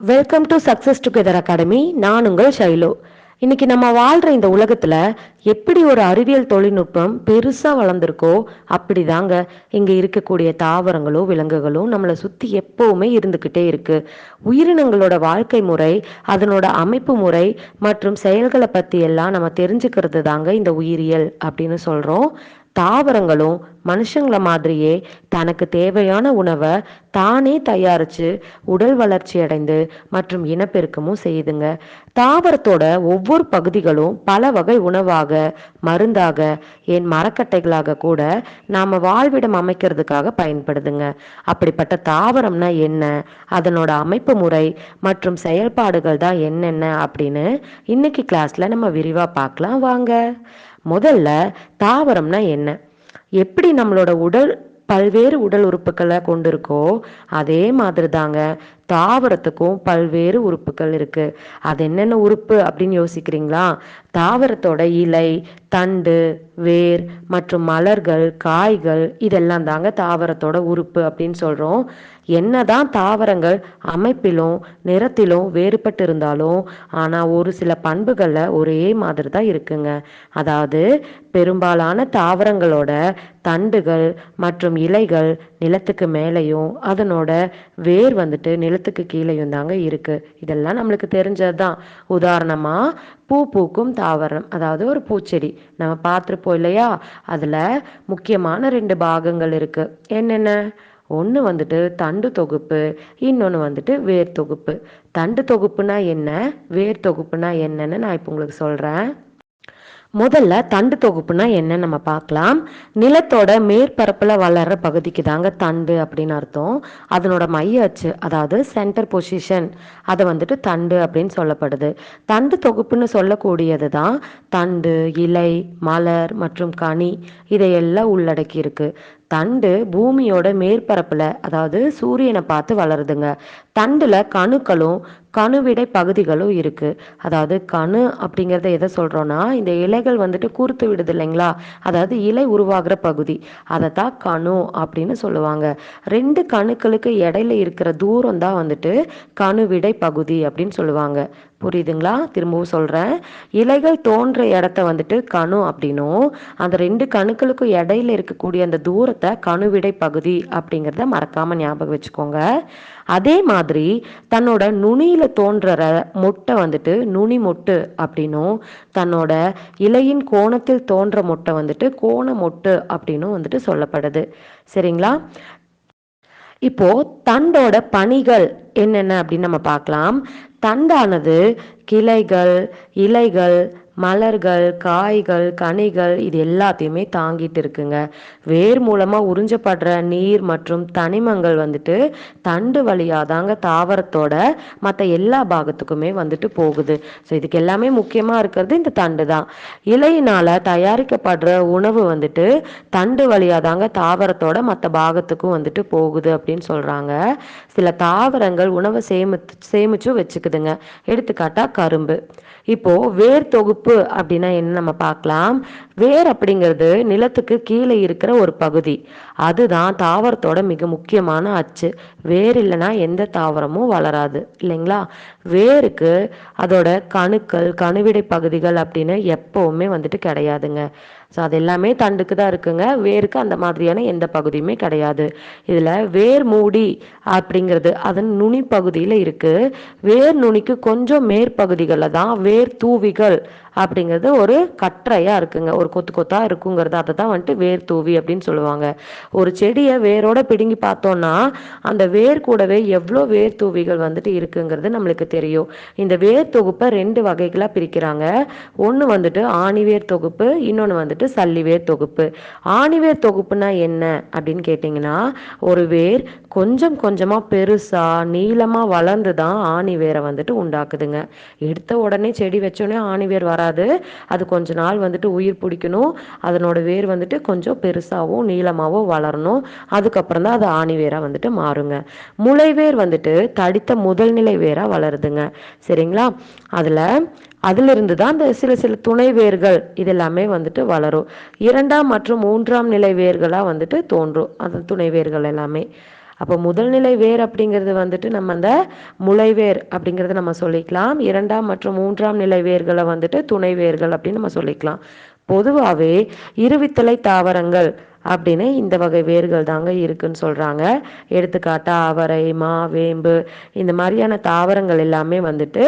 Welcome to success together academy நான் உங்கள் Shiloh. இன்னைக்கு நம்ம வாழ்கிற இந்த உலகத்தில் எப்படி ஒரு அறிவியல் தொழில்நுட்பம் பெருசாக வளர்ந்துருக்கோ அப்படிதாங்க. இங்கே இருக்கக்கூடிய தாவரங்களோ விலங்குகளோ நம்மளை சுற்றி எப்போவுமே இருந்துக்கிட்டே இருக்கு. உயிரினங்களோட வாழ்க்கை முறை அதனோட அமைப்பு முறை மற்றும் செயல்களை பற்றி எல்லாம் நம்ம தெரிஞ்சுக்கிறது தாங்க இந்த உயிரியல் அப்படின்னு சொல்கிறோம் தாவரங்களும் மனுஷங்கள மாதிரியே தனக்கு தேவையான உணவை தானே தயாரிச்சு உடல் வளர்ச்சி அடைந்து மற்றும் இனப்பெருக்கமும் செய்யுதுங்க. தாவரத்தோட ஒவ்வொரு பகுதிகளும் பல வகை உணவாக மருந்தாக என் மரக்கட்டைகளாக கூட நாம வாழ்விடம் அமைக்கிறதுக்காக பயன்படுதுங்க. அப்படிப்பட்ட தாவரம்னா என்ன? அதனோட அமைப்பு முறை மற்றும் செயல்பாடுகள் தான் என்னென்ன அப்படின்னு இன்னைக்கு கிளாஸ்ல நம்ம விரிவா பார்க்கலாம். வாங்க. முதல்ல தாவரம்னா என்ன? எப்படி நம்மளோட உடல் பல்வேறு உடல் உறுப்புகளை கொண்டிருக்கோ அதே மாதிரி தாங்க தாவரத்துக்கும் பல்வேறு உறுப்புகள் இருக்கு. அது என்னென்ன உறுப்பு அப்படின்னு யோசிக்கிறீங்களா? தாவரத்தோட இலை தண்டு வேர் மற்றும் மலர்கள் காய்கள் இதெல்லாம் தாங்க தாவரத்தோட உறுப்பு அப்படின்னு சொல்றோம். என்னதான் தாவரங்கள் அமைப்பிலும் நிறத்திலும் வேறுபட்டு இருந்தாலும் ஆனா ஒரு சில பண்புகள்ல ஒரே மாதிரி தான் இருக்குங்க. அதாவது பெரும்பாலான தாவரங்களோட தண்டுகள் மற்றும் இலைகள் நிலத்துக்கு மேலேயும் அதனோட வேர் வந்துட்டு நிலத்துக்கு கீழேயும் தாங்க இருக்கு. இதெல்லாம் நம்மளுக்கு தெரிஞ்சதுதான். உதாரணமா பூ பூக்கும் தாவரம் அதாவது ஒரு பூச்செடி. நம்ம பார்த்துருப்போம் இல்லையா? அதில் முக்கியமான ரெண்டு பாகங்கள் இருக்குது என்னென்ன? ஒன்று வந்துட்டு தண்டு தொகுப்பு இன்னொன்று வந்துட்டு வேர் தொகுப்பு. தண்டு தொகுப்புனா என்ன? வேர் தொகுப்புனா என்னன்னு நான் இப்போ உங்களுக்கு சொல்கிறேன் முதல்ல தண்டு தொகுப்புனா என்ன நம்ம பார்க்கலாம். நிலத்தோட மேற்பரப்பில் வளர்ற பகுதிக்கு தாங்க தண்டு அப்படின்னு அர்த்தம். அதனோட மைய அச்சு அதாவது சென்டர் பொசிஷன் அதை வந்துட்டு தண்டு அப்படின்னு சொல்லப்படுது. தண்டு தொகுப்புன்னு சொல்லக்கூடியது தான் தண்டு இலை மலர் மற்றும் கனி இதையெல்லாம் உள்ளடக்கி இருக்கு தண்டு பூமியோட மேற்பரப்பில் அதாவது சூரியனை பார்த்து வளருதுங்க. தண்டுல கணுக்களும் கணுவிடை பகுதிகளும் இருக்கு. அதாவது கணு அப்படிங்கிறத எதை சொல்றோம்னா இந்த இலைகள் வந்துட்டு கூர்த்து விடுது இல்லைங்களா? அதாவது இலை உருவாகிற பகுதி. அதை தான் கணு அப்படின்னு சொல்லுவாங்க. ரெண்டு கணுக்களுக்கு இடையில இருக்கிற தூரம் தான் வந்துட்டு கணுவிடை பகுதி அப்படின்னு சொல்லுவாங்க. புரியுதுங்களா? திரும்பவும் சொல்றேன். இலைகள் தோன்ற இடத்த வந்துட்டு கணு அப்படின்னும். அந்த ரெண்டு கணுக்களுக்கும் இடையில இருக்கக்கூடிய அந்த தூரத்தை கணுவிடை பகுதி அப்படிங்கிறத மறக்காம ஞாபகம் வச்சுக்கோங்க. அதே மாதிரி தன்னோட நுனியில தோன்ற மொட்டை வந்துட்டு நுனி மொட்டு அப்படின்னும் தன்னோட இலையின் கோணத்தில் தோன்ற மொட்டை வந்துட்டு கோண மொட்டு அப்படின்னும் வந்துட்டு சொல்லப்படுது. சரிங்களா? இப்போ தண்டோட பணிகள் என்னென்ன அப்படின்னு நம்ம பார்க்கலாம். தண்டானது கிளைகள் இலைகள் மலர்கள் காய்கள் கனிகள் இது எல்லாத்தையுமே தாங்கிட்டு இருக்குங்க. வேர் மூலமாக உறிஞ்சப்படுற நீர் மற்றும் தனிமங்கள் வந்துட்டு தண்டு வழியாக தாங்க தாவரத்தோட மற்ற எல்லா பாகத்துக்குமே வந்துட்டு போகுது. ஸோ இதுக்கு எல்லாமே முக்கியமாக இருக்கிறது இந்த தண்டு தான். இலையினால் தயாரிக்கப்படுற உணவு வந்துட்டு தண்டு வழியாக தாங்க தாவரத்தோட மற்ற பாகத்துக்கும் வந்துட்டு போகுது அப்படின்னு சொல்கிறாங்க சில தாவரங்கள் உணவை சேமித்து சேமிச்சும் வச்சுக்குதுங்க. எடுத்துக்காட்டா கரும்பு. இப்போ வேர் தொகுப்பு அப்படின்னா என்ன நம்ம பார்க்கலாம்? வேர் அப்படிங்கிறது நிலத்துக்கு கீழே இருக்கிற ஒரு பகுதி. அதுதான் தாவரத்தோட மிக முக்கியமான அச்சு. வேர் இல்லைன்னா எந்த தாவரமும் வளராது இல்லைங்களா? வேருக்கு அதோட கணுக்கள் கணுவிடை பகுதிகள் அப்படின்னு எப்பவுமே வந்துட்டு கிடையாதுங்க. ஸோ அது எல்லாமே தண்டுக்கு தான் இருக்குங்க. வேருக்கு அந்த மாதிரியான எந்த பகுதியுமே கிடையாது. இதில் வேர் மூடி அப்படிங்கிறது அதன் நுனி பகுதியில் இருக்கு. வேர் நுனிக்கு கொஞ்சம் மேற்பகுதிகளில் தான் வேர் தூவிகள் அப்படிங்கிறது ஒரு கற்றையாக இருக்குங்க. ஒரு கொத்து கொத்தாக இருக்குங்கிறது. அதை தான் வந்துட்டு வேர் தூவி அப்படின்னு சொல்லுவாங்க. ஒரு செடியை வேரோட பிடுங்கி பார்த்தோம்னா அந்த வேர் கூடவே எவ்வளோ வேர் தூவிகள் வந்துட்டு இருக்குங்கிறது நம்மளுக்கு தெரியும். இந்த வேர் தொகுப்பை ரெண்டு வகைகளாக பிரிக்கிறாங்க. ஒன்று வந்துட்டு ஆணிவேர் தொகுப்பு இன்னொன்று வந்துட்டு சல்லிவேர் தொகுப்பு. ஆணிவேர் தொகுப்புனா என்ன அப்படின்னு கேட்டிங்கன்னா ஒரு வேர் கொஞ்சம் கொஞ்சமாக பெருசாக நீளமாக வளர்ந்து தான் ஆணி வேரை வந்துட்டு உண்டாக்குதுங்க. எடுத்த உடனே செடி வச்சோடனே ஆணிவேர் வர வராது அது கொஞ்ச நாள் வந்துட்டு உயிர் பிடிக்கணும். அதனோட வேர் வந்துட்டு கொஞ்சம் பெருசாகவும் நீளமாகவும் வளரணும். அதுக்கப்புறம் தான் அது ஆணி வேராக வந்துட்டு மாறுங்க. முளைவேர் வந்துட்டு தடித்த முதல் நிலை வேராக வளருதுங்க. சரிங்களா? அதில் அதிலிருந்து தான் அந்த சில சில துணை வேர்கள் இதெல்லாமே வந்துட்டு வளரும். இரண்டாம் மற்றும் மூன்றாம் நிலை வேர்களாக வந்துட்டு தோன்றும். அந்த துணை வேர்கள் எல்லாமே. அப்போ முதல்நிலை வேர் அப்படிங்கிறது வந்துட்டு நம்ம அந்த முளைவேர் அப்படிங்கிறத நம்ம சொல்லிக்கலாம். இரண்டாம் மற்றும் மூன்றாம் நிலை வேர்களை வந்துட்டு துணை வேர்கள் அப்படின்னு நம்ம சொல்லிக்கலாம். பொதுவாகவே இருவித்தலை தாவரங்கள் அப்படின்னு இந்த வகை வேர்கள் தாங்க இருக்குன்னு சொல்கிறாங்க எடுத்துக்காட்டா அவரை மா வேம்பு இந்த மாதிரியான தாவரங்கள் எல்லாமே வந்துட்டு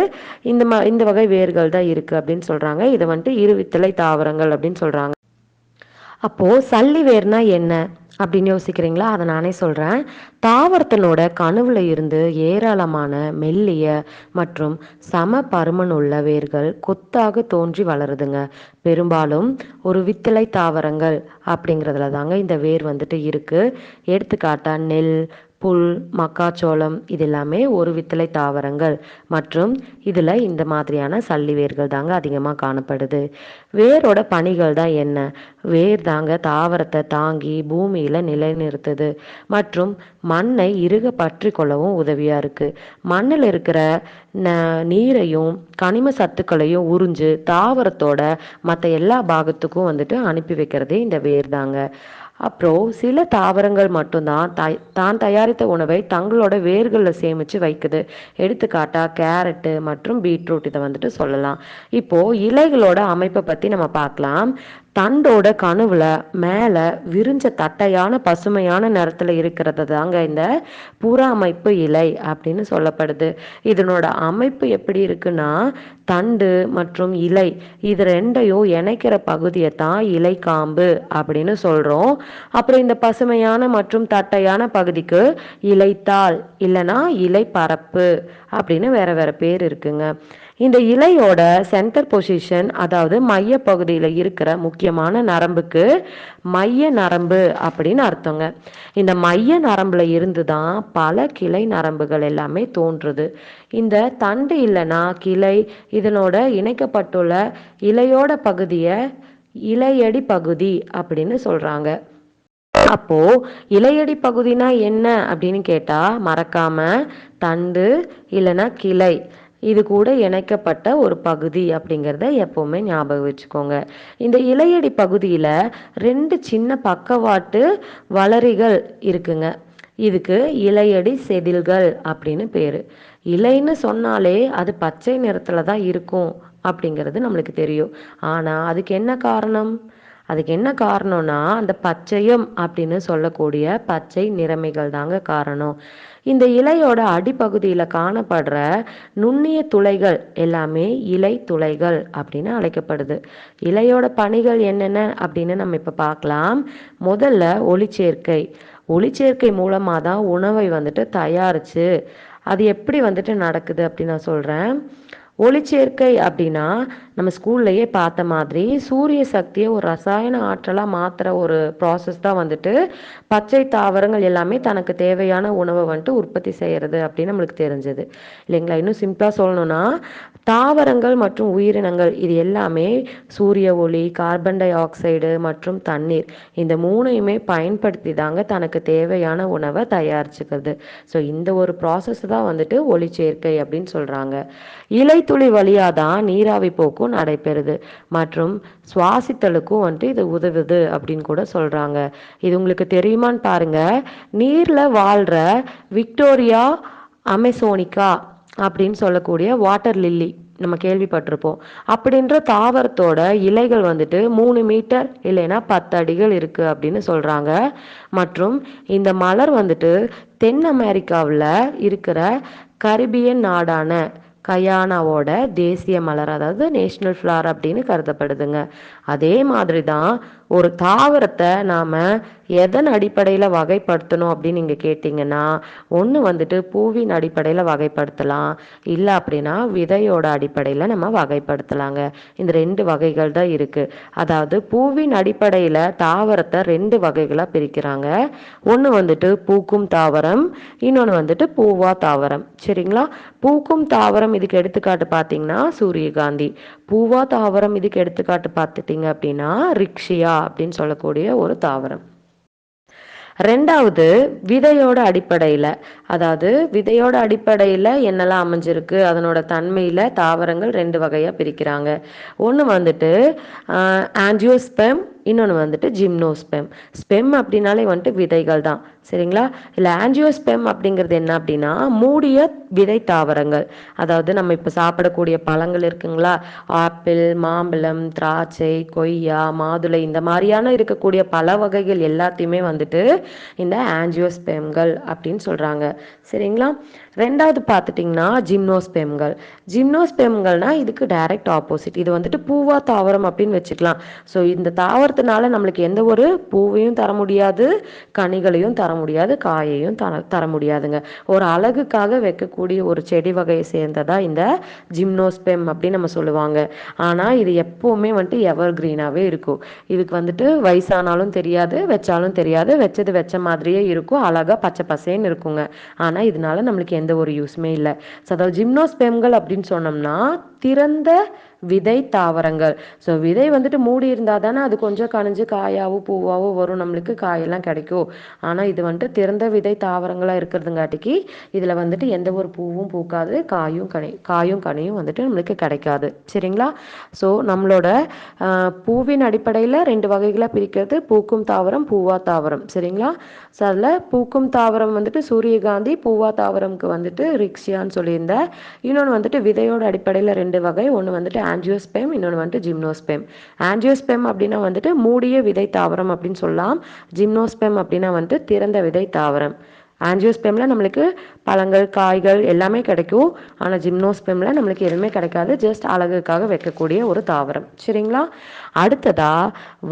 இந்த ம இந்த வகை வேர்கள் தான் இருக்குது அப்படின்னு சொல்கிறாங்க இதை வந்துட்டு இருவித்தலை தாவரங்கள் அப்படின்னு சொல்கிறாங்க அப்போது சல்லி வேர்னா என்ன? அப்படின்னு யோசிக்கிறீங்களா? அதை நானே சொல்கிறேன் தாவரத்தினோட கனவுல இருந்து ஏராளமான மெல்லிய மற்றும் சம பருமன் உள்ள வேர்கள் கொத்தாக தோன்றி வளருதுங்க. பெரும்பாலும் ஒரு வித்தலை தாவரங்கள் அப்படிங்கிறதுல தாங்க இந்த வேர் வந்துட்டு இருக்குது எடுத்துக்காட்டா நெல் புல் மக்காச்சோளம் இது எல்லாமே ஒரு வித்தலை தாவரங்கள். மற்றும் இதில் இந்த மாதிரியான சல்லி வேர்கள் தாங்க அதிகமாக காணப்படுது. வேரோட பணிகள் தான் என்ன? வேர் தாங்க தாவரத்தை தாங்கி பூமியில் நிலைநிறுத்துது. மற்றும் மண்ணை இறுக பற்றி கொள்ளவும் உதவியாக இருக்குது மண்ணில் இருக்கிற ந நீரையும் கனிம சத்துக்களையும் உறிஞ்சு தாவரத்தோட மற்ற எல்லா பாகத்துக்கும் வந்துட்டு அனுப்பி வைக்கிறதே இந்த வேர் தாங்க. அப்புறம் சில தாவரங்கள் மட்டும்தான் த தான் தயாரித்த உணவை தங்களோட வேர்களில் சேமித்து வைக்குது. எடுத்துக்காட்டா கேரட்டு மற்றும் பீட்ரூட் இதை வந்துட்டு சொல்லலாம். இப்போ இலைகளோட அமைப்பை பற்றி நம்ம பார்க்கலாம். தண்டோட கனவுல மேலே விரிஞ்ச தட்டையான பசுமையான நிறத்துல இருக்கிறது தாங்க இந்த புற அமைப்பு இலை அப்படின்னு சொல்லப்படுது. இதனோட அமைப்பு எப்படி இருக்குன்னா தண்டு மற்றும் இலை இது ரெண்டையும் இணைக்கிற பகுதியை தான் இலை காம்பு அப்படின்னு சொல்றோம். அப்புறம் இந்த பசுமையான மற்றும் தட்டையான பகுதிக்கு இலைத்தாள் இல்லைன்னா இலை பரப்பு அப்படின்னு வேற வேற பேர் இருக்குங்க. இந்த இலையோட சென்டர் பொசிஷன் அதாவது மைய பகுதியில் இருக்கிற முக்கியமான நரம்புக்கு மைய நரம்பு அப்படின்னு அர்த்தங்க. இந்த மைய நரம்புல இருந்து தான் பல கிளை நரம்புகள் எல்லாமே தோன்றுது. இந்த தண்டு இல்லைன்னா கிளை இதனோட இணைக்கப்பட்டுள்ள இலையோட பகுதியை இலையடி பகுதி அப்படின்னு சொல்றாங்க. அப்போ இலையடி பகுதினா என்ன அப்படின்னு கேட்டா மறக்காம தண்டு இல்லைன்னா கிளை. இது கூட இணைக்கப்பட்ட ஒரு பகுதி அப்படிங்கிறத எப்போவுமே ஞாபகம் வச்சுக்கோங்க. இந்த இலையடி பகுதியில் ரெண்டு சின்ன பக்கவாட்டு வளரிகள் இருக்குங்க. இதுக்கு இலையடி செதில்கள் அப்படின்னு பேர். இலைன்னு சொன்னாலே அது பச்சை நிறத்தில் தான் இருக்கும் அப்படிங்கிறது நம்மளுக்கு தெரியும். ஆனால் அதுக்கு என்ன காரணம்? அதுக்கு என்ன காரணம்னா அந்த பச்சையம் அப்படின்னு சொல்லக்கூடிய பச்சை நிறமைகள் தாங்க காரணம். இந்த இலையோட அடிப்பகுதியில் காணப்படுற நுண்ணிய துளைகள் எல்லாமே இலை துளைகள் அப்படின்னு அழைக்கப்படுது. இலையோட பணிகள் என்னென்ன அப்படின்னு நம்ம இப்போ பார்க்கலாம். முதல்ல ஒளிச்சேர்க்கை. ஒளிச்சேர்க்கை மூலமாக தான் உணவை வந்துட்டு தயாரித்து அது எப்படி வந்துட்டு நடக்குது அப்படின்னு நான் சொல்கிறேன் ஒளிச்சேர்க்கை அப்படின்னா நம்ம ஸ்கூல்லையே பார்த்த மாதிரி சூரிய சக்தியை ஒரு ரசாயன ஆற்றலாக மாற்றுற ஒரு ப்ராசஸ் தான் வந்துட்டு பச்சை தாவரங்கள் எல்லாமே தனக்கு தேவையான உணவை வந்துட்டு உற்பத்தி செய்கிறது அப்படின்னு நம்மளுக்கு தெரிஞ்சது. இல்லைங்களா? இன்னும் சிம்பிளாக சொல்லணும்னா தாவரங்கள் மற்றும் உயிரினங்கள் இது எல்லாமே சூரிய ஒளி கார்பன் டை ஆக்சைடு மற்றும் தண்ணீர் இந்த மூணையுமே பயன்படுத்தி தாங்க தனக்கு தேவையான உணவை தயாரிச்சுக்கிறது. ஸோ இந்த ஒரு ப்ராசஸ் தான் வந்துட்டு ஒளிச்சேர்க்கை அப்படின்னு சொல்கிறாங்க இலைத்துளி வழியாக தான் நீராவி போக்கும் நடைபெறுது. மற்றும் சுவாசித்தலுக்கும் வந்துட்டு இது உதவுது அப்படின்னு கூட சொல்கிறாங்க இது உங்களுக்கு தெரியுமான்னு பாருங்க. நீரில் வாழ்கிற விக்டோரியா அமெசோனிக்கா அப்படின்னு சொல்லக்கூடிய வாட்டர் லில்லி நம்ம கேள்விப்பட்டிருப்போம். அப்படின்ற தாவரத்தோட இலைகள் வந்துட்டு மூணு மீட்டர் இல்லைன்னா பத்து அடிகள் இருக்கு அப்படின்னு சொல்றாங்க. மற்றும் இந்த மலர் வந்துட்டு தென் அமெரிக்காவில் இருக்கிற கரிபியன் நாடான கயானாவோட தேசிய மலர் அதாவது நேஷனல் ஃப்ளார் அப்படின்னு கருதப்படுதுங்க. அதே மாதிரி தான் ஒரு தாவரத்தை நாம் எதன் அடிப்படையில் வகைப்படுத்தணும் அப்படின்னு நீங்கள் கேட்டிங்கன்னா ஒன்று வந்துட்டு பூவின் அடிப்படையில் வகைப்படுத்தலாம். இல்லை அப்படின்னா விதையோட அடிப்படையில் நம்ம வகைப்படுத்தலாங்க. இந்த ரெண்டு வகைகள் தான் இருக்குது அதாவது பூவின் அடிப்படையில் தாவரத்தை ரெண்டு வகைகளாக பிரிக்கிறாங்க. ஒன்று வந்துட்டு பூக்கும் தாவரம் இன்னொன்று வந்துட்டு பூவா தாவரம். சரிங்களா? பூக்கும் தாவரம் இதுக்கு எடுத்துக்காட்டு பார்த்தீங்கன்னா சூரியகாந்தி. பூவா தாவரம் இதுக்கு எடுத்துக்காட்டு பார்த்துட்டிங்க அப்படின்னா ரிக்ஷியா. அப்படின்னு சொல்லக்கூடிய ஒரு தாவரம். ரெண்டாவது விதையோட அடிப்படையில் அதாவது விதையோட அடிப்படையில் என்னெல்லாம் அமைஞ்சிருக்கு அதனோட தன்மையில் தாவரங்கள் ரெண்டு வகையாக பிரிக்கிறாங்க. ஒன்று வந்துட்டு ஆன்ஜியோஸ்பெம் இன்னொன்று வந்துட்டு ஜிம்னோஸ்பெம் ஸ்பெம் அப்படின்னாலே வந்துட்டு விதைகள் தான். சரிங்களா? இல்லை ஆன்ஜியோஸ்பெம் அப்படிங்கிறது என்ன அப்படின்னா மூடிய விதை தாவரங்கள். அதாவது நம்ம இப்போ சாப்பிடக்கூடிய பழங்கள் இருக்குங்களா? ஆப்பிள் மாம்பழம் திராட்சை கொய்யா மாதுளை இந்த மாதிரியான இருக்கக்கூடிய பல வகைகள் எல்லாத்தையுமே வந்துட்டு இந்த ஆன்ஜியோஸ்பெம்கள் அப்படின்னு சொல்கிறாங்க சரிங்களா? ரெண்டாவது பார்த்துட்டிங்கன்னா ஜிம்னோஸ்பெம்கள் ஜிம்னோஸ்பெம்கள்னா இதுக்கு டைரக்ட் ஆப்போசிட் இது வந்துட்டு பூவா தாவரம் அப்படின்னு வச்சுக்கலாம். ஸோ இந்த தாவரத்தினால நம்மளுக்கு எந்த ஒரு பூவையும் தர முடியாது கனிகளையும் தர முடியாது காயையும் தர தர முடியாதுங்க. ஒரு அழகுக்காக வைக்கக்கூடிய ஒரு செடி வகையை சேர்ந்ததா இந்த ஜிம்னோஸ்பெம் அப்படின்னு நம்ம சொல்லுவாங்க. ஆனால் இது எப்போவுமே வந்துட்டு எவர் கிரீனாகவே இருக்கும். இதுக்கு வந்துட்டு வயசானாலும் தெரியாது வச்சாலும் தெரியாது. வச்சது வச்ச மாதிரியே இருக்கும். அழகாக பச்சை பசேன்னு இருக்குங்க. ஆனால் இதனால நம்மளுக்கு எந்த ஒரு யூஸுமே இல்லை. ஸோ அதாவது ஜிம்னோஸ்பேம்கள் அப்படின்னு சொன்னோம்னா திறந்த விதை தாவரங்கள். ஸோ விதை வந்துட்டு மூடி இருந்தால் தானே அது கொஞ்சம் கனிஞ்சு காயாவோ பூவாவோ வரும். நம்மளுக்கு காயெல்லாம் கிடைக்கும். ஆனால் இது வந்துட்டு திறந்த விதை தாவரங்களாக இருக்கிறதுங்காட்டிக்கு இதில் வந்துட்டு எந்த ஒரு பூவும் பூக்காது. காயும் கனி காயும் கனியும் வந்துட்டு நம்மளுக்கு கிடைக்காது. சரிங்களா? ஸோ நம்மளோட பூவின் அடிப்படையில் ரெண்டு வகைகளாக பிரிக்கிறது. பூக்கும் தாவரம் பூவா தாவரம். சரிங்களா? ஸோ அதில் பூக்கும் தாவரம் வந்துட்டு சூரியகாந்தி பூவா தாவரம்க்கு வந்துட்டு ரிக்ஷியான்னு சொல்லியிருந்தேன் இன்னொன்று வந்துட்டு விதையோட அடிப்படையில் ரெண்டு வகை. ஒன்று வந்துட்டு ஆன்ஜியோஸ்பெம் இன்னொன்று வந்துட்டு ஜிம்னோஸ்பெம். ஆன்ஜியோஸ்பெம் அப்படின்னா வந்துட்டு மூடிய விதை தாவரம் அப்படின்னு சொல்லலாம். ஜிம்னோஸ்பெம் அப்படின்னா வந்துட்டு திறந்த விதை தாவரம். ஆன்ஜியோஸ்பெம்ல நம்மளுக்கு பழங்கள் காய்கள் எல்லாமே கிடைக்கும். ஆனால் ஜிம்னோஸ்பெம்ல நம்மளுக்கு எதுவுமே கிடைக்காது. ஜஸ்ட் அழகுக்காக வைக்கக்கூடிய ஒரு தாவரம். சரிங்களா? அடுத்ததா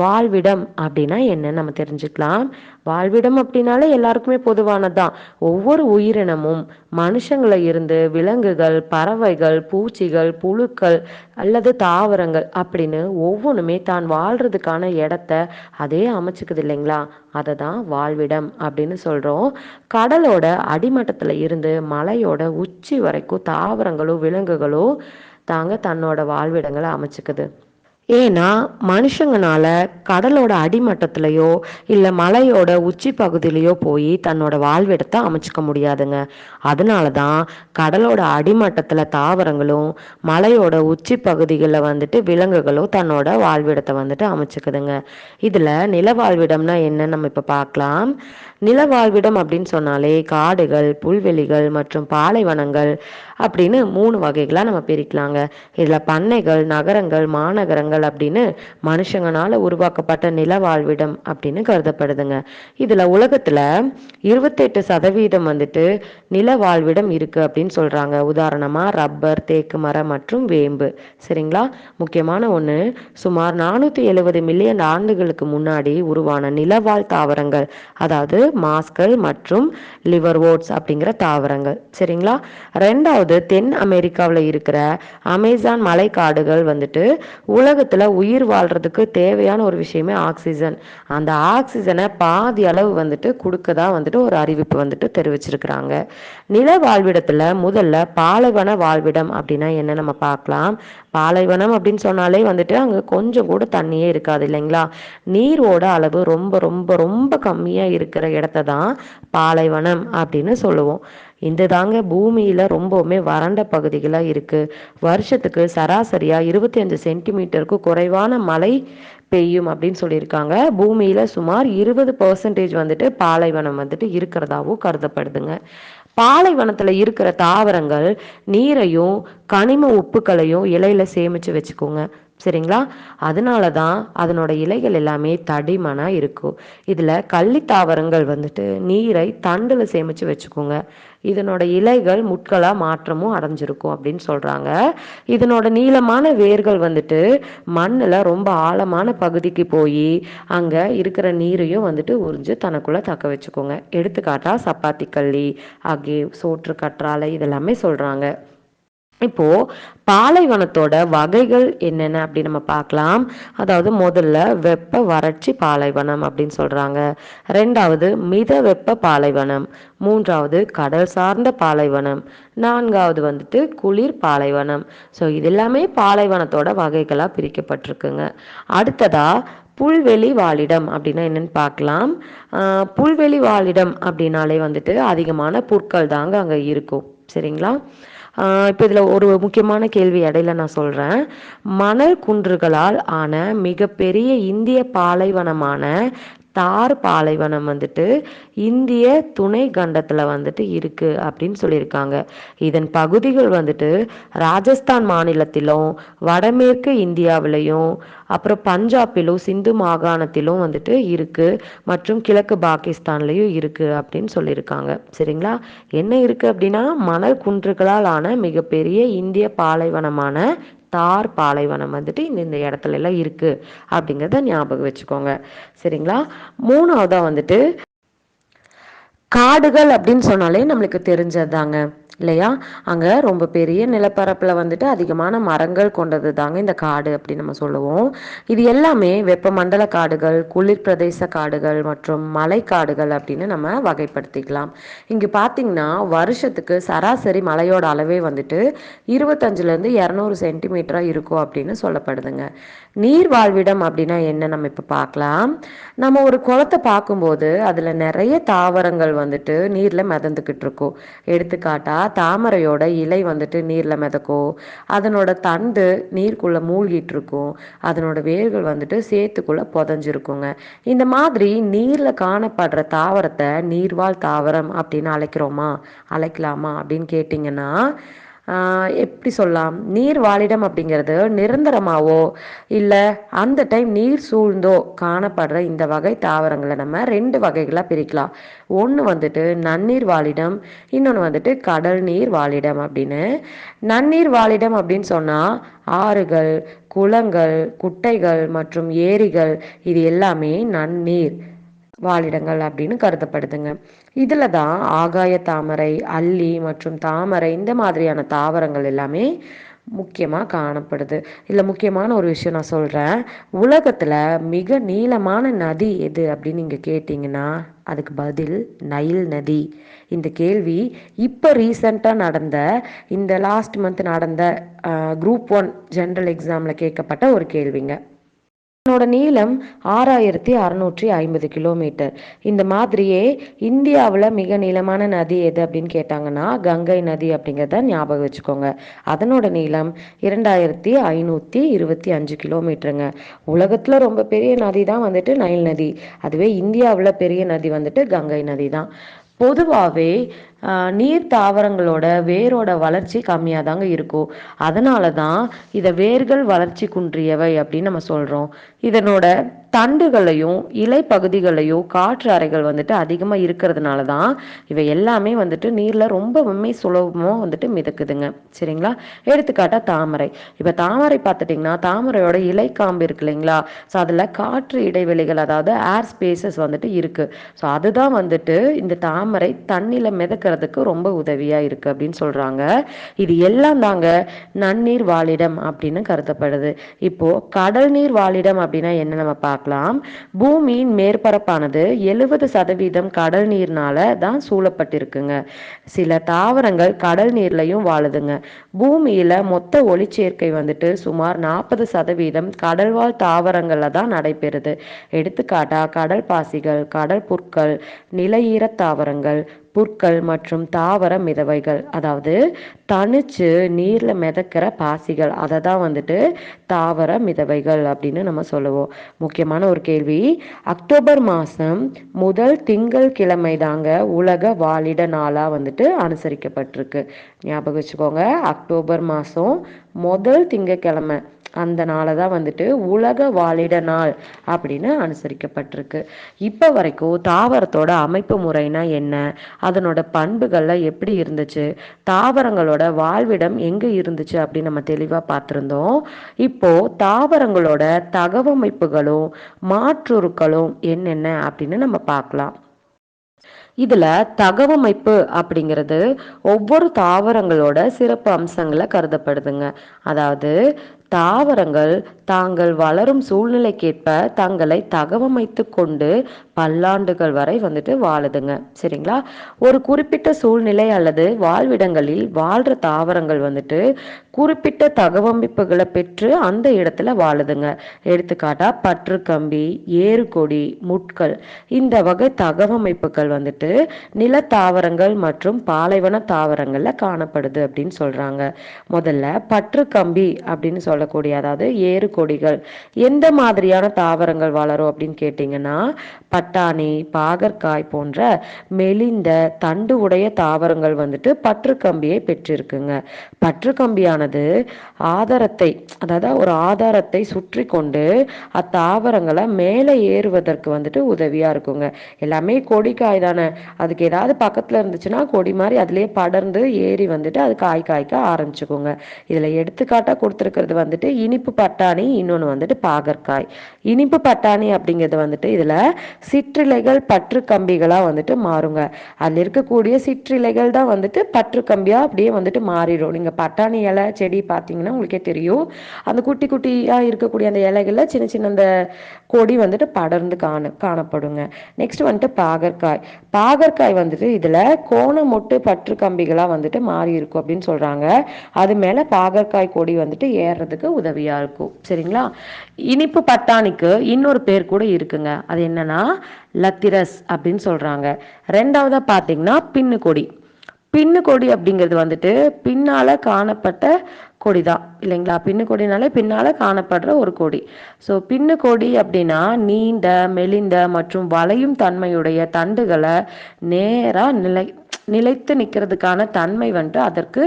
வாழ்விடம் அப்படின்னா என்னன்னு நம்ம தெரிஞ்சுக்கலாம். வாழ்விடம் அப்படின்னாலே எல்லாருக்குமே பொதுவானது தான் ஒவ்வொரு உயிரினமும் மனுஷங்களை இருந்து விலங்குகள் பறவைகள் பூச்சிகள் புழுக்கள் அல்லது தாவரங்கள் அப்படின்னு ஒவ்வொன்றுமே தான் வாழ்றதுக்கான இடத்த அதே அமைச்சுக்குது இல்லைங்களா? அதை தான் வாழ்விடம் அப்படின்னு சொல்கிறோம் கடலோட அடிமட்டத்தில் இருந்து மலையோட உச்சி வரைக்கும் தாவரங்களோ விலங்குகளோ தாங்க தன்னோட வாழ்விடங்களை அமைச்சுக்குது. ஏன்னா மனுஷங்கனால கடலோட அடிமட்டத்திலையோ இல்லை மலையோட உச்சி பகுதியிலையோ போய் தன்னோட வாழ்விடத்தை அமைச்சுக்க முடியாதுங்க. அதனால தான் கடலோட அடிமட்டத்தில் தாவரங்களும் மலையோட உச்சி பகுதிகளில் வந்துட்டு விலங்குகளும் தன்னோட வாழ்விடத்தை வந்துட்டு அமைச்சுக்குதுங்க. இதில் நில வாழ்விடம்னா என்னன்னு நம்ம இப்போ பார்க்கலாம். நிலவாழ்விடம் அப்படின்னு சொன்னாலே காடுகள் புல்வெளிகள் மற்றும் பாலைவனங்கள் அப்படின்னு மூணு வகைகளாக நம்ம பிரிக்கலாங்க. இதில் பண்ணைகள் நகரங்கள் மாநகரங்கள் அப்படின்னு மனுஷங்களால் உருவாக்கப்பட்ட நில வாழ்விடம் அப்படின்னு கருதப்படுதுங்க. இதில் உலகத்தில் இருபத்தெட்டு சதவீதம் வந்துட்டு நில வாழ்விடம் அப்படின்னு சொல்கிறாங்க உதாரணமாக ரப்பர் தேக்கு மரம் மற்றும் வேம்பு. சரிங்களா? முக்கியமான ஒன்று சுமார் நானூற்றி எழுபது மில்லியன் ஆண்டுகளுக்கு முன்னாடி உருவான நிலவாழ் தாவரங்கள். அதாவது மாஸ்கள் மற்றும் லிவர் ஓட்ஸ் அப்படிங்கிற தாவரங்கள். சரிங்களா? ரெண்டாவது தென் அமெரிக்காவில் இருக்கிற அமேசான் மலைக்காடுகள் வந்துட்டு உலகத்தில் உயிர் வாழ்றதுக்கு தேவையான ஒரு விஷயமே ஆக்சிஜன். அந்த ஆக்சிஜனை பாதி அளவு வந்துட்டு கொடுக்கதா வந்துட்டு ஒரு அறிவிப்பு வந்துட்டு தெரிவிச்சிருக்கிறாங்க. நில வாழ்விடத்தில் முதல்ல பாலைவன வாழ்விடம் அப்படின்னா என்ன நம்ம பார்க்கலாம்? பாலைவனம் அப்படின்னு சொன்னாலே வந்துட்டு அங்கே கொஞ்சம் கூட தண்ணியே இருக்காது இல்லைங்களா? நீரோட அளவு ரொம்ப ரொம்ப ரொம்ப கம்மியாக இருக்கிற இடத்த தான் பாலைவனம் அப்படின்னு சொல்லுவோம். இந்த தாங்க பூமியில் ரொம்பவுமே வறண்ட பகுதிகளாக இருக்குது வருஷத்துக்கு சராசரியாக இருபத்தி அஞ்சு சென்டிமீட்டருக்கு குறைவான மழை பெய்யும் அப்படின்னு சொல்லியிருக்காங்க. பூமியில் சுமார் இருபது பர்சன்டேஜ் வந்துட்டு பாலைவனம் வந்துட்டு இருக்கிறதாவும் கருதப்படுதுங்க. பாலைவனத்தில் இருக்கிற தாவரங்கள் நீரையும் கனிம உப்புக்களையும் இலையில சேமிச்சு வச்சுக்கோங்க. சரிங்களா? அதனால தான் அதனோட இலைகள் எல்லாமே தடிமனா இருக்கும். இதில் கள்ளி தாவரங்கள் வந்துட்டு நீரை தண்டில் சேமிச்சு வச்சுக்கோங்க. இதனோட இலைகள் முட்களாக மாற்றமும் அடைஞ்சிருக்கும் அப்படின்னு சொல்கிறாங்க இதனோட நீளமான வேர்கள் வந்துட்டு மண்ணில் ரொம்ப ஆழமான பகுதிக்கு போய் அங்கே இருக்கிற நீரையும் வந்துட்டு உறிஞ்சு தனக்குள்ளே தக்க வச்சுக்கோங்க. எடுத்துக்காட்டா சப்பாத்தி கள்ளி அகே சோற்று கற்றாழை இதெல்லாமே சொல்கிறாங்க இப்போ பாலைவனத்தோட வகைகள் என்னென்ன அப்படின்னு நம்ம பார்க்கலாம். அதாவது முதல்ல வெப்ப வறட்சி பாலைவனம் அப்படின்னு சொல்றாங்க. ரெண்டாவது மித வெப்ப பாலைவனம். மூன்றாவது கடல் சார்ந்த பாலைவனம். நான்காவது வந்துட்டு குளிர் பாலைவனம். ஸோ இது எல்லாமே பாலைவனத்தோட வகைகளாக பிரிக்கப்பட்டிருக்குங்க. அடுத்ததா புல்வெளி வாழிடம் அப்படின்னா என்னன்னு பார்க்கலாம். புல்வெளி வாழிடம் அப்படின்னாலே வந்துட்டு அதிகமான புற்கள் தாங்க அங்கே இருக்கும். சரிங்களா? இப்போ இதில் ஒரு முக்கியமான கேள்வி இடையில நான் சொல்கிறேன் மணல் குன்றுகளால் ஆன மிகப்பெரிய இந்திய பாலைவனமான தார் பாலைவனம் வந்துட்டு இந்திய துணை கண்டத்தில் வந்துட்டு இருக்கு அப்படின்னு சொல்லியிருக்காங்க. இதன் பகுதிகள் வந்துட்டு ராஜஸ்தான் மாநிலத்திலும் வடமேற்கு இந்தியாவிலையும் அப்புறம் பஞ்சாபிலும் சிந்து மாகாணத்திலும் வந்துட்டு இருக்கு மற்றும் கிழக்கு பாகிஸ்தான்லையும் இருக்கு அப்படின்னு சொல்லியிருக்காங்க. சரிங்களா? என்ன இருக்கு அப்படின்னா மணல் குன்றுகளால் ஆன மிகப்பெரிய இந்திய பாலைவனமான தார் பாலைவனம் வந்துட்டு இந்த இந்த இடத்துல எல்லாம் இருக்கு. அப்படிங்கிறத ஞாபகம் வச்சுக்கோங்க. சரிங்களா? மூணாவதா வந்துட்டு காடுகள் அப்படின்னு சொன்னாலே நம்மளுக்கு தெரிஞ்சதுதாங்க. இல்லையா? அங்கே ரொம்ப பெரிய நிலப்பரப்பில் வந்துட்டு அதிகமான மரங்கள் கொண்டது தாங்க இந்த காடு அப்படின்னு நம்ம சொல்லுவோம். இது எல்லாமே வெப்பமண்டல காடுகள் குளிர் பிரதேச காடுகள் மற்றும் மலை காடுகள் அப்படின்னு நம்ம வகைப்படுத்திக்கலாம். இங்கே பார்த்தீங்கன்னா வருஷத்துக்கு சராசரி மலையோட அளவே வந்துட்டு இருபத்தஞ்சிலேருந்து இரநூறு சென்டிமீட்டராக இருக்கும் அப்படின்னு சொல்லப்படுதுங்க. நீர் வாழ்விடம் அப்படின்னா என்ன நம்ம இப்போ பார்க்கலாம். நம்ம ஒரு குளத்தை பார்க்கும்போது அதில் நிறைய தாவரங்கள் வந்துட்டு நீரில் மிதந்துக்கிட்டு இருக்கும் எடுத்துக்காட்டா தாமரையோட இலை வந்துட்டு நீரில் மிதக்கும் அதனோட தண்டு நீருக்குள்ளே மூழ்கிட்டு இருக்கும் அதனோட வேர்கள் வந்துட்டு சேத்துக்குள்ளே புதஞ்சிருக்குங்க. இந்த மாதிரி நீரில் காணப்படுற தாவரத்தை நீர்வாழ் தாவரம் அப்படின்னு அழைக்கிறோமா? அழைக்கலாமா அப்படின்னு கேட்டிங்கன்னா எப்படி சொல்லலாம்? நீர் வாழிடம் அப்படிங்கிறது நிரந்தரமாவோ இல்லை அந்த டைம் நீர் சூழ்ந்தோ காணப்படுற இந்த வகை தாவரங்களை நம்ம ரெண்டு வகைகளாக பிரிக்கலாம். ஒன்று வந்துட்டு நன்னீர் வாழிடம் இன்னொன்று வந்துட்டு கடல் நீர் வாழிடம் அப்படின்னு. நன்னீர் வாழிடம் அப்படின்னு சொன்னால் ஆறுகள் குளங்கள் குட்டைகள் மற்றும் ஏரிகள் இது எல்லாமே நன்னீர் வாழிடங்கள் அப்படின்னு கருதப்படுதுங்க. இதில் தான் ஆகாய தாமரை அல்லி மற்றும் தாமரை இந்த மாதிரியான தாவரங்கள் எல்லாமே முக்கியமாக காணப்படுது. இதில் முக்கியமான ஒரு விஷயம் நான் சொல்கிறேன் உலகத்தில் மிக நீளமான நதி எது அப்படின்னு நீங்கள் கேட்டிங்கன்னா அதுக்கு பதில் நைல் நதி. இந்த கேள்வி இப்போ ரீசண்டாக நடந்த இந்த லாஸ்ட் மந்த் நடந்த குரூப் ஒன் ஜென்ரல் எக்ஸாமில் கேட்கப்பட்ட ஒரு கேள்விங்க. இதனோட நீளம் ஆறாயிரத்தி அறநூற்றி ஐம்பது கிலோமீட்டர். இந்த மாதிரியே இந்தியாவில் மிக நீளமான நதி எது அப்படின்னு கேட்டாங்கன்னா கங்கை நதி அப்படிங்கிறத ஞாபகம் வச்சுக்கோங்க. அதனோட நீளம் இரண்டாயிரத்தி ஐநூற்றி இருபத்தி அஞ்சு கிலோமீட்டருங்க. உலகத்தில் ரொம்ப பெரிய நதி தான் வந்துட்டு நைல் நதி. அதுவே இந்தியாவில் பெரிய நதி வந்துட்டு கங்கை நதி தான் பொதுவாகவே நீர் தாவரங்களோட வேரோட வளர்ச்சி கம்மியாக தாங்க இருக்கும். அதனால தான் இதை வேர்கள் வளர்ச்சி குன்றியவை அப்படின்னு நம்ம சொல்கிறோம் இதனோட தண்டுகளையும் இலை பகுதிகளையும் காற்று அறைகள் வந்துட்டு அதிகமாக இருக்கிறதுனால தான் இவை எல்லாமே வந்துட்டு நீரில் ரொம்பவுமே சுலபமாக வந்துட்டு மிதக்குதுங்க. சரிங்களா? எடுத்துக்காட்டா தாமரை. இப்போ தாமரை பார்த்துட்டிங்கன்னா தாமரையோட இலை காம்பு இருக்கு இல்லைங்களா? ஸோ அதில் காற்று இடைவெளிகள் அதாவது ஏர் ஸ்பேசஸ் வந்துட்டு இருக்குது ஸோ அதுதான் வந்துட்டு இந்த தாமரை தண்ணியில் மிதக்கிறதுக்கு ரொம்ப உதவியாக இருக்குது அப்படின்னு சொல்கிறாங்க இது எல்லாம் தாங்க நன்னீர் வாழிடம் அப்படின்னு கருதப்படுது. இப்போது கடல் நீர் வாழிடம் அப்படின்னா என்ன நம்ம பார்க்க பார்க்கலாம். பூமியின் மேற்பரப்பானது எழுபது சதவீதம் கடல் நீர்னால தான் சூழப்பட்டிருக்குங்க. சில தாவரங்கள் கடல் நீர்லையும் வாழுதுங்க. பூமியில மொத்த ஒளிச்சேர்க்கை வந்துட்டு சுமார் நாற்பது சதவீதம் கடல்வாழ் தாவரங்கள்ல தான் நடைபெறுது. எடுத்துக்காட்டா கடல் பாசிகள் கடல் புற்கள் நிலையீர தாவரங்கள் புற்கள் மற்றும் தாவர மிதவைகள். அதாவது தனிச்சு நீரில் மிதக்கிற பாசிகள். அதை தான் வந்துட்டு தாவர மிதவைகள் அப்படின்னு நம்ம சொல்லுவோம். முக்கியமான ஒரு கேள்வி. அக்டோபர் மாதம் முதல் திங்கள் கிழமை தாங்க உலக வாழிட நாளாக வந்துட்டு அனுசரிக்கப்பட்டிருக்கு. ஞாபகம் வச்சுக்கோங்க. அக்டோபர் மாதம் முதல் திங்கக்கிழமை. அந்த நாளை தான் வந்துட்டு உலக வாழிட நாள் அப்படின்னு அனுசரிக்கப்பட்டிருக்கு. இப்போ வரைக்கும் தாவரத்தோட அமைப்பு முறைனா என்ன? அதனோட பண்புகள்லாம் எப்படி இருந்துச்சு? தாவரங்களோட வாழ்விடம் எங்கே இருந்துச்சு அப்படின்னு நம்ம தெளிவாக பார்த்துருந்தோம். இப்போ தாவரங்களோட தகவமைப்புகளும் மாற்றுருக்களும் என்னென்ன அப்படின்னு நம்ம பார்க்கலாம். இதில் தகவமைப்பு அப்படிங்கிறது ஒவ்வொரு தாவரங்களோட சிறப்பு அம்சங்களை கருதப்படுதுங்க. அதாவது தாவரங்கள் தாங்கள் வளரும் சூழ்நிலைக்கேற்ப தங்களை தகவமைத்து கொண்டு பல்லாண்டுகள் வரை வந்துட்டு வாழுதுங்க. சரிங்களா? ஒரு குறிப்பிட்ட சூழ்நிலை அல்லது வாழ்விடங்களில் வாழ்ற தாவரங்கள் வந்துட்டு குறிப்பிட்ட தகவமைப்புகளை பெற்று அந்த இடத்துல வாழுதுங்க. எடுத்துக்காட்டா பற்று கம்பி ஏறுகொடி முட்கள் இந்த வகை தகவமைப்புகள் வந்துட்டு நில தாவரங்கள் மற்றும் பாலைவன தாவரங்கள்ல காணப்படுது அப்படின்னு சொல்றாங்க. முதல்ல பற்று கம்பி அப்படின்னு சொல்லக்கூடிய அதாவது ஏறு கொடிகள் எந்த மாதிரியான தாவரங்கள் வளரும் அப்படின்னு கேட்டிங்கன்னா பட்டாணி பாகற்காய் போன்ற மெலிந்த தண்டு உடைய தாவரங்கள் வந்துட்டு பற்று கம்பியை பெற்றிருக்குங்க. பற்று கம்பியானது ஆதாரத்தை அதாவது ஒரு ஆதாரத்தை சுற்றி கொண்டு அத்தாவரங்களை மேலே ஏறுவதற்கு வந்துட்டு உதவியா இருக்குங்க. எல்லாமே கொடி காய் தானே. அதுக்கு ஏதாவது பக்கத்துல இருந்துச்சுன்னா கொடி மாதிரி அதுலயே படர்ந்து ஏறி வந்துட்டு அது காய் காய்க்க ஆரம்பிச்சுக்கோங்க. இதுல எடுத்துக்காட்டா கொடுத்துருக்கிறது வந்துட்டு இனிப்பு பட்டாணி இன்னொன்று வந்துட்டு பாகற்காய். இனிப்பு பட்டாணி அப்படிங்கிறது வந்துட்டு இதில் சிற்றிலைகள் பற்று கம்பிகளாக வந்துட்டு மாறுங்க. அதில் இருக்கக்கூடிய சிற்றிலைகள் தான் வந்துட்டு பற்று கம்பியாக அப்படியே வந்துட்டு மாறிடும். நீங்கள் பட்டாணி இலை செடி பார்த்தீங்கன்னா உங்களுக்கே தெரியும். அந்த குட்டி குட்டியாக இருக்கக்கூடிய அந்த இலைகளில் சின்ன சின்ன அந்த கொடி வந்துட்டு படர்ந்து காண காணப்படுங்க. நெக்ஸ்ட் வந்துட்டு பாகற்காய். பாகற்காய் வந்துட்டு இதில் கோண மொட்டு பற்று கம்பிகளாக வந்துட்டு மாறி இருக்கும் அப்படின்னு சொல்றாங்க. அது மேலே பாகற்காய் கொடி வந்துட்டு பண்ணுறதுக்கு உதவியா இருக்கும். சரிங்களா? இனிப்பு பட்டாணிக்கு இன்னொரு பேர் கூட இருக்குங்க. அது என்னன்னா லத்திரஸ் அப்படின்னு சொல்றாங்க. ரெண்டாவதாக பார்த்தீங்கன்னா பின்னு கொடி. பின்னு கொடி அப்படிங்கிறது வந்துட்டு பின்னால் காணப்பட்ட கொடி தான் இல்லைங்களா? பின்னு கொடினாலே பின்னால் காணப்படுற ஒரு கொடி. ஸோ பின்னு கொடி அப்படின்னா நீண்ட மெலிந்த மற்றும் வளையும் தன்மையுடைய தண்டுகளை நேராக நிலை நிலைத்து நிற்கிறதுக்கான தன்மை வந்துட்டு அதற்கு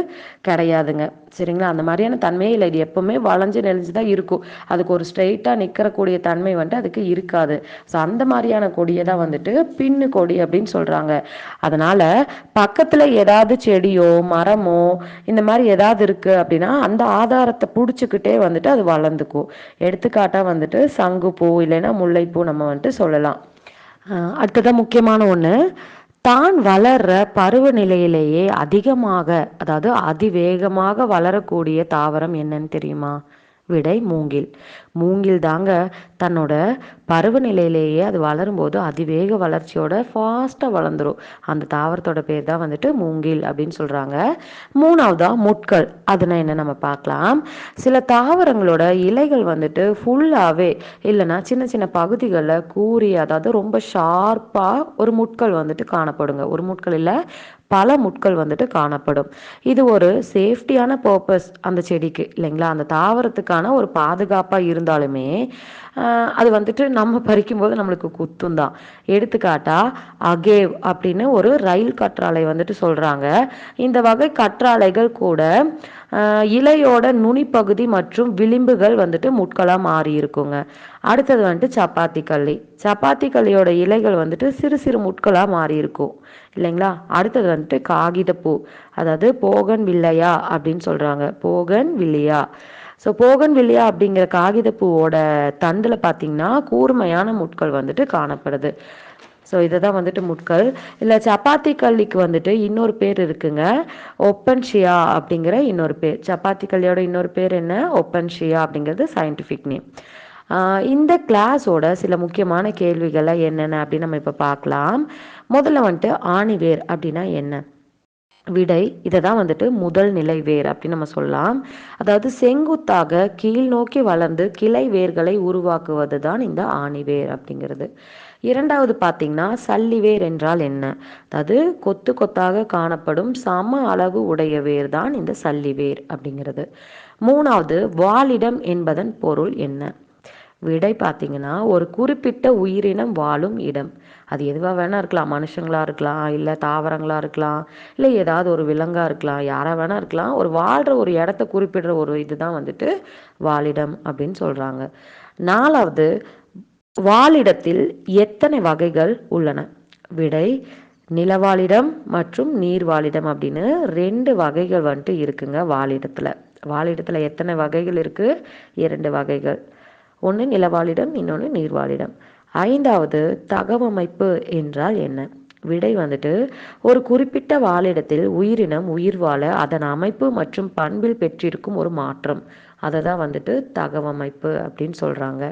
கிடையாதுங்க. சரிங்களா? அந்த மாதிரியான தன்மையே இல்லை. இது எப்பவுமே வளைஞ்சு நெளிஞ்சு தான் இருக்கும். அதுக்கு ஒரு ஸ்ட்ரெயிட்டாக நிற்கக்கூடிய தன்மை வந்துட்டு அதுக்கு இருக்காது. ஸோ அந்த மாதிரியான கொடியை தான் வந்துட்டு பின்னு கொடி அப்படின்னு சொல்கிறாங்க அதனால் பக்கத்தில் ஏதாவது செடியோ மரமோ இந்த மாதிரி ஏதாவது இருக்குது அப்படின்னா அந்த ஆதாரத்தை பிடிச்சிக்கிட்டே வந்துட்டு அது வளர்ந்துக்கும். எடுத்துக்காட்டாக வந்துட்டு சங்குப்பூ இல்லைன்னா முல்லைப்பூ நம்ம வந்துட்டு சொல்லலாம். அடுத்ததான் முக்கியமான ஒன்று தான் வளர்ற பருவநிலையிலேயே அதிகமாக அதாவது அதிவேகமாக வளரக்கூடிய தாவரம் என்னன்னு தெரியுமா? விடை மூங்கில். மூங்கில் தாங்க தன்னோட பருவநிலையிலேயே அது வளரும்போது அதிவேக வளர்ச்சியோட ஃபாஸ்ட்டாக வளர்ந்துடும் அந்த தாவரத்தோட பேர் தான் வந்துட்டு மூங்கில் அப்படின்னு சொல்கிறாங்க மூணாவதா முட்கள். அதுனா என்ன நம்ம பார்க்கலாம். சில தாவரங்களோட இலைகள் வந்துட்டு ஃபுல்லாகவே இல்லைன்னா சின்ன சின்ன பகுதிகளில் கூறி அதாவது ரொம்ப ஷார்ப்பாக ஒரு முட்கள் வந்துட்டு காணப்படுங்க. ஒரு முட்கள் இல்லை பல முட்கள் வந்துட்டு காணப்படும். இது ஒரு சேஃப்டியான பர்பஸ் அந்த செடிக்கு இல்லைங்களா? அந்த தாவரத்துக்கான ஒரு பாதுகாப்பாக இருந்தாலுமே அது வந்துட்டு நம்ம பறிக்கும்போது நம்மளுக்கு குத்தும் தான். எடுத்துக்காட்டா அகேவ் அப்படின்னு ஒரு ரயில் கற்றாழை வந்துட்டு சொல்றாங்க. இந்த வகை கற்றாழைகள் கூட இலையோட நுனிப்பகுதி மற்றும் விளிம்புகள் வந்துட்டு முட்களாக மாறி இருக்குங்க. அடுத்தது வந்துட்டு சப்பாத்தி கள்ளி சப்பாத்தி கள்ளியோட இலைகள் வந்துட்டு சிறு சிறு முட்களாக மாறி இருக்கும். இல்லைங்களா? அடுத்தது வந்துட்டு காகிதப்பூ. அதாவது போகன் வில்லையா அப்படின்னு சொல்றாங்க. Bougainvillea. So bougainvillea அப்படிங்கிற காகிதப்பூவோட தண்டில் பார்த்தீங்கன்னா கூர்மையான முட்கள் வந்துட்டு காணப்படுது. ஸோ இதை தான் வந்துட்டு முட்கள். இல்லை சப்பாத்தி கல்லிக்கு வந்துட்டு இன்னொரு பேர் இருக்குங்க. ஒப்பன்ஷியா அப்படிங்கிற இன்னொரு பேர் சப்பாத்தி கல்லியோட இன்னொரு பேர் என்ன? ஒப்பன்ஷியா அப்படிங்கிறது சயின்டிஃபிக் நேம் இந்த கிளாஸோட சில முக்கியமான கேள்விகளை என்னென்ன அப்படின்னு நம்ம இப்போ பார்க்கலாம். முதல்ல வந்துட்டு ஆணிவேர் அப்படின்னா என்ன? விடை இதை தான் வந்துட்டு முதல் நிலை வேர் அப்படின்னு நம்ம சொல்லலாம். அதாவது செங்குத்தாக கீழ் நோக்கி வளர்ந்து கிளை வேர்களை உருவாக்குவது தான் இந்த ஆணிவேர் அப்படிங்கிறது. இரண்டாவது பார்த்தீங்கன்னா சல்லிவேர் என்றால் என்ன? அதாவது கொத்து கொத்தாக காணப்படும் சம அளவு உடைய வேர் தான் இந்த சல்லிவேர் அப்படிங்கிறது. மூணாவது வாலிடம் என்பதன் பொருள் என்ன? விடை பார்த்தீங்கன்னா ஒரு குறிப்பிட்ட உயிரினம் வாழும் இடம். அது எதுவாக வேணா இருக்கலாம். மனுஷங்களாக இருக்கலாம் இல்லை தாவரங்களாக இருக்கலாம் இல்லை ஏதாவது ஒரு விலங்காக இருக்கலாம் யாராக வேணா இருக்கலாம். ஒரு வாழ்கிற ஒரு இடத்த குறிப்பிடுற ஒரு இதுதான் வந்துட்டு வாழிடம் அப்படின்னு சொல்கிறாங்க நாலாவது வாழிடத்தில் எத்தனை வகைகள் உள்ளன? விடை நிலவாழிடம் மற்றும் நீர்வாழிடம் அப்படின்னு ரெண்டு வகைகள் வந்துட்டு இருக்குங்க வாழிடத்தில். வாழிடத்தில் எத்தனை வகைகள் இருக்குது இரண்டு வகைகள். ஒன்று நிலவாழிடம் இன்னொன்று நீர்வாழிடம் ஐந்தாவது தகவமைப்பு என்றால் என்ன? விடை வந்துட்டு ஒரு குறிப்பிட்ட வாழிடத்தில் உயிரினம் உயிர் வாழ அதன் அமைப்பு மற்றும் பண்பில் பெற்றிருக்கும் ஒரு மாற்றம். அதை தான் வந்துட்டு தகவமைப்பு அப்படின்னு சொல்கிறாங்க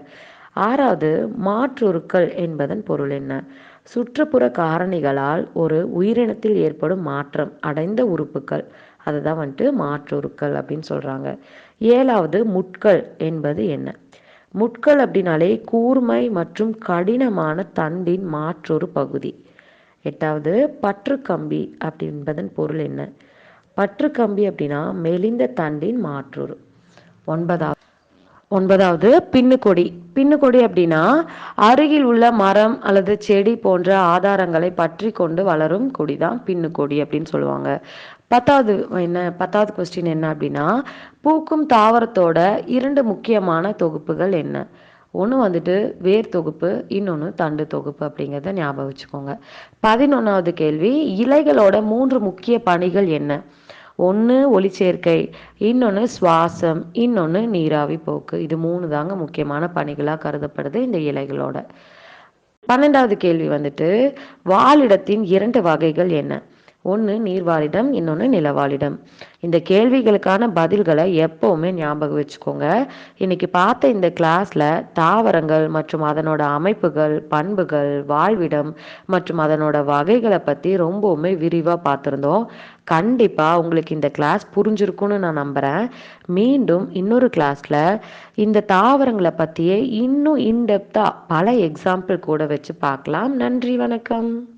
ஆறாவது மாற்றுருக்கள் என்பதன் பொருள் என்ன? சுற்றுப்புற காரணிகளால் ஒரு உயிரினத்தில் ஏற்படும் மாற்றம் அடைந்த உறுப்புகள். அதை தான் வந்துட்டு மாற்றுருக்கள் அப்படின்னு சொல்கிறாங்க ஏழாவது முட்கள் என்பது என்ன? முட்கள் அப்படின்னாலே கூர்மை மற்றும் கடினமான தண்டின் மாற்றொரு பகுதி. எட்டாவது பற்றுக்கம்பி அப்படி என்பதன் பொருள் என்ன? பற்று கம்பி அப்படின்னா மெலிந்த தண்டின் மாற்றொரு. ஒன்பதாவது ஒன்பதாவது பின்னுக்கொடி. பின்னுக்கொடி அப்படின்னா அருகில் உள்ள மரம் அல்லது செடி போன்ற ஆதாரங்களை பற்றி கொண்டு வளரும் கொடி தான் பின்னுக்கொடி அப்படின்னு சொல்லுவாங்க. பத்தாவது என்ன பத்தாவது கொஸ்டின் என்ன அப்படின்னா பூக்கும் தாவரத்தோட இரண்டு முக்கியமான தொகுப்புகள் என்ன? ஒன்று வந்துட்டு வேர் தொகுப்பு இன்னொன்று தண்டு தொகுப்பு அப்படிங்கிறத ஞாபகம் வச்சுக்கோங்க. பதினொன்றாவது கேள்வி இலைகளோட மூன்று முக்கிய பணிகள் என்ன? ஒன்று ஒளிச்சேர்க்கை இன்னொன்று சுவாசம் இன்னொன்று நீராவி போக்கு. இது மூணு தாங்க முக்கியமான பணிகளாக கருதப்படுது இந்த இலைகளோட. பன்னெண்டாவது கேள்வி வந்துட்டு வாழிடத்தின் இரண்டு வகைகள் என்ன? ஒன்று நீர்வாழிடம் இன்னொன்று நிலவாழிடம். இந்த கேள்விகளுக்கான பதில்களை எப்போவுமே ஞாபகம் வச்சுக்கோங்க. இன்னைக்கு பார்த்த இந்த கிளாஸில் தாவரங்கள் மற்றும் அதனோட அமைப்புகள் பண்புகள் வாழ்விடம் மற்றும் அதனோட வகைகளை பற்றி ரொம்பவுமே விரிவாக பார்த்துருந்தோம். கண்டிப்பாக உங்களுக்கு இந்த கிளாஸ் புரிஞ்சிருக்கும்னு நான் நம்புகிறேன் மீண்டும் இன்னொரு கிளாஸில் இந்த தாவரங்களை பற்றியே இன்னும் இன்டெப்த்தாக பல எக்ஸாம்பிள் கூட வச்சு பார்க்கலாம். நன்றி வணக்கம்.